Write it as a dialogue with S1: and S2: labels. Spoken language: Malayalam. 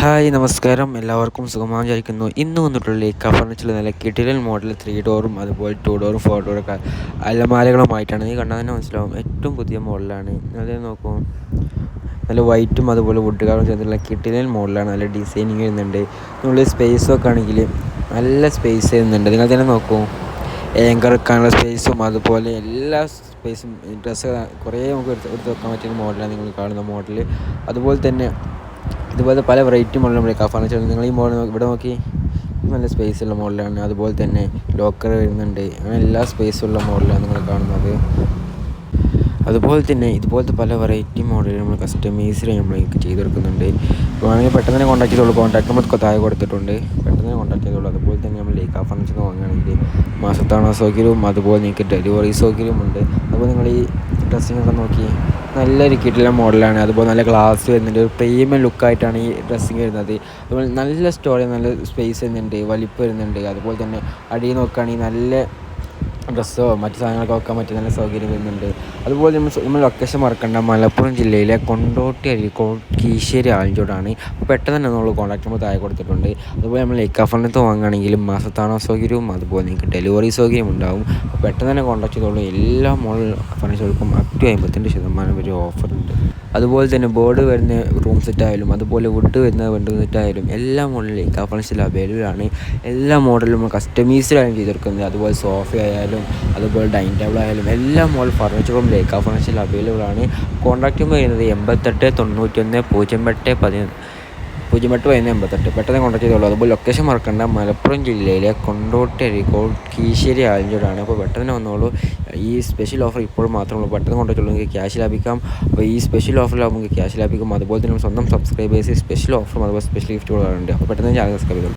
S1: ഹായ് നമസ്കാരം. എല്ലാവർക്കും സുഖമായി വിചാരിക്കുന്നു ഇന്ന് വന്നിട്ടുള്ള ലേക്ക് ഫർണിച്ചറിൽ നല്ല കിടിലൻ മോഡൽ ത്രീ ഡോറും അതുപോലെ ടു ഡോറും ഫോർ ഡോറൊക്കെ അലമാരകളുമായിട്ടാണ്. നീ കണ്ടാൽ തന്നെ മനസ്സിലാവും ഏറ്റവും പുതിയ മോഡലാണ് അത് നോക്കൂ. നല്ല വൈറ്റും അതുപോലെ വുഡ് കളറും ചേർന്നുള്ള കിടിലൻ മോഡലാണ് നല്ല ഡിസൈനിങ് വരുന്നുണ്ട്. നമ്മൾ സ്പേസ് ഒക്കെ ആണെങ്കിൽ നല്ല സ്പേസ് വരുന്നുണ്ട്. നിങ്ങൾ തന്നെ നോക്കൂ. ഏങ്കർ വെക്കാനുള്ള സ്പേസും അതുപോലെ എല്ലാ സ്പേസും ഡ്രസ്സ് കുറേ നമുക്ക് എടുത്ത് എടുത്ത് വെക്കാൻ പറ്റുന്ന മോഡലാണ് നിങ്ങൾ കാണുന്ന മോഡൽ അതുപോലെ തന്നെ ഇതുപോലെ പല വെറൈറ്റി മോഡലും നമ്മുടെ ഫർണിച്ചർ നിങ്ങൾ ഈ മോഡൽ ഇവിടെ നോക്കി നല്ല സ്പേസ് ഉള്ള മോഡലാണ് അതുപോലെ തന്നെ ലോക്കർ വരുന്നുണ്ട്. അങ്ങനെ എല്ലാ സ്പേസുള്ള മോഡലാണ് നിങ്ങൾ കാണുന്നത്. അതുപോലെ തന്നെ ഇതുപോലത്തെ പല വെറൈറ്റി മോഡലുകൾ നമ്മൾ കസ്റ്റമൈസ് നമ്മൾ ചെയ്ത് കൊടുക്കുന്നുണ്ട്. വേണമെങ്കിൽ പെട്ടെന്ന് തന്നെ കോൺടാക്ട് ചെയ്തോളൂ. കോൺടാക്ട് നമ്പർ താഴെ കൊടുത്തിട്ടുണ്ട്. പെട്ടെന്ന് തന്നെ കോൺടാക്ട് ചെയ്തോളൂ. അതുപോലെ തന്നെ നമ്മൾ ലേക്കാ ഫർണിച്ചർ വാങ്ങുകയാണെങ്കിൽ മാസത്താണ സൗകര്യവും അതുപോലെ നിങ്ങൾക്ക് ഡെലിവറി സൗകര്യവും ഉണ്ട്. അതുപോലെ നിങ്ങൾ ഈ ഡ്രസ്സിങ്ങൊക്കെ നോക്കി നല്ലൊരു കിട്ടില്ല മോഡലാണ്. അതുപോലെ നല്ല ഗ്ലാസ് വരുന്നുണ്ട്. ഒരു പ്രീമിയം ലുക്കായിട്ടാണ് ഈ ഡ്രസ്സിങ് വരുന്നത്. അതുപോലെ നല്ല സ്റ്റോറി നല്ല സ്പേസ് വരുന്നുണ്ട്. വലിപ്പം വരുന്നുണ്ട്. അതുപോലെ തന്നെ അടിയിൽ നോക്കുകയാണെങ്കിൽ നല്ല ഡ്രസ്സോ മറ്റു സാധനങ്ങളൊക്കെ വെക്കാൻ പറ്റിയ നല്ല സൗകര്യം വരുന്നുണ്ട്. അതുപോലെ നമ്മൾ നമ്മൾ ലൊക്കേഷൻ മറക്കേണ്ട. മലപ്പുറം ജില്ലയിലെ കൊണ്ടോട്ടി അരീക്കോട് കീശ്ശേരി ആലഞ്ചോടാണ്. പെട്ടെന്ന് തന്നെ നമ്മൾ കോൺടാക്ട് നമ്പർ താഴെ കൊടുത്തിട്ടുണ്ട്. അതുപോലെ നമ്മൾ ലേക്കാഫണ്ടിനകത്ത് വാങ്ങുകയാണെങ്കിൽ മാസത്താണ സൗകര്യവും അതുപോലെ നിങ്ങൾക്ക് ഡെലിവറി സൗകര്യം ഉണ്ടാവും. പെട്ടെന്ന് തന്നെ കോൺടാക്ട് ചെയ്തോളൂ. എല്ലാ മോൾ ഫർണിച്ചറുകൾക്കും അപ് ടു അമ്പത്തിന്റെ ശതമാനം വരെ ഓഫറുണ്ട് അതുപോലെ തന്നെ ബോർഡ് വരുന്ന റൂം സെറ്റായാലും അതുപോലെ വുഡ് വരുന്ന വെണ്ട് സെറ്റായാലും എല്ലാ മോഡലും ലേക്കാ ഫർണിച്ചറിൽ അവൈലബിൾ ആണ്. എല്ലാ മോഡലും കസ്റ്റമൈസ്ഡായും ചെയ്തെടുക്കുന്നത് അതുപോലെ സോഫ ആയാലും അതുപോലെ ഡൈനിങ് ടേബിൾ ആയാലും എല്ലാ മോൾ ഫർണിച്ചറും ലേക്കാ ഫർണിച്ചറിൽ അവൈലബിൾ ആണ്. കോൺടാക്ട് നമ്പർ ചെയ്യുന്നത് എൺപത്തെട്ട് തൊണ്ണൂറ്റൊന്ന് പൂജ്യം എട്ട് പതിനൊന്ന് പൂജ്യം എട്ട് പതിനൊന്ന് എൺപത്തെട്ട്. പെട്ടെന്ന് കോൺടാക്ട് ചെയ്തോളൂ. അതുപോലെ ലൊക്കേഷൻ മറക്കണ്ട. മലപ്പുറം ജില്ലയിലെ കൊണ്ടോട്ടി അരീക്കോട് കീശ്ശേരി ആലഞ്ചൂടാണ് അപ്പോൾ പെട്ടെന്ന് വന്നോളൂ. ഈ സ്പെഷ്യൽ ഓഫർ ഇപ്പോൾ മാത്രമേ പെട്ടെന്ന് കോൺടാക്ട് ഉള്ളൂ ക്യാഷ് ലാഭിക്കാം. അപ്പോൾ ഈ സ്പെഷ്യൽ ഓഫറിൽ നമുക്ക് ക്യാഷ് ലാഭിക്കും. അതുപോലെ തന്നെ സ്വന്തം സബ്സ്ക്രൈബേഴ്സ് സ്പെഷ്യൽ ഓഫറും അതുപോലെ സ്പെഷ്യൽ ഗിഫ്റ്റുകളുണ്ട് അപ്പോൾ പെട്ടെന്ന് ചാനൽ സബ്സ്ക്രൈബ് ചെയ്തോളൂ.